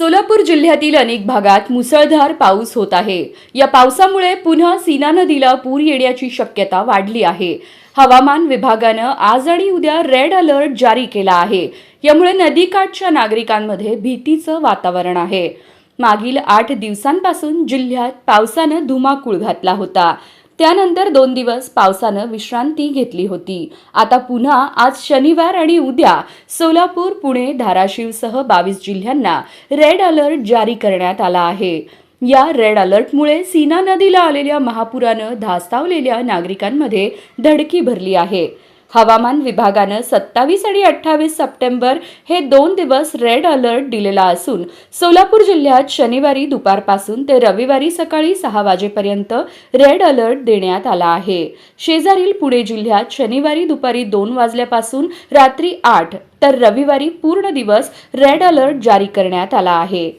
सोलापूर जिल्ह्यातील अनेक भागात मुसळधार पाऊस होत आहे. या पावसामुळे पुन्हा सीना नदीला पूर येण्याची शक्यता वाढली आहे. हवामान विभागानं आज आणि उद्या रेड अलर्ट जारी केला आहे. यामुळे नदीकाठच्या नागरिकांमध्ये भीतीचं वातावरण आहे. मागील आठ दिवसांपासून जिल्ह्यात पावसानं धुमाकूळ घातला होता. त्यानंतर दोन दिवस पावसानं विश्रांती घेतली होती. आता पुन्हा आज शनिवार आणि उद्या सोलापूर पुणे धाराशिवसह बावीस जिल्ह्यांना रेड अलर्ट जारी करण्यात आला आहे. या रेड अलर्टमुळे सीना नदीला आलेल्या महापुरानं धास्तावलेल्या नागरिकांमध्ये धडकी भरली आहे. हवामान विभागानं सत्तावीस आणि अठ्ठावीस सप्टेंबर हे दोन दिवस रेड अलर्ट दिलेला असून सोलापूर जिल्ह्यात शनिवारी दुपारपासून ते रविवारी सकाळी सहा वाजेपर्यंत रेड अलर्ट देण्यात आला आहे. शेजारील पुणे जिल्ह्यात शनिवारी दुपारी दोन वाजल्यापासून रात्री आठ तर रविवारी पूर्ण दिवस रेड अलर्ट जारी करण्यात आला आहे.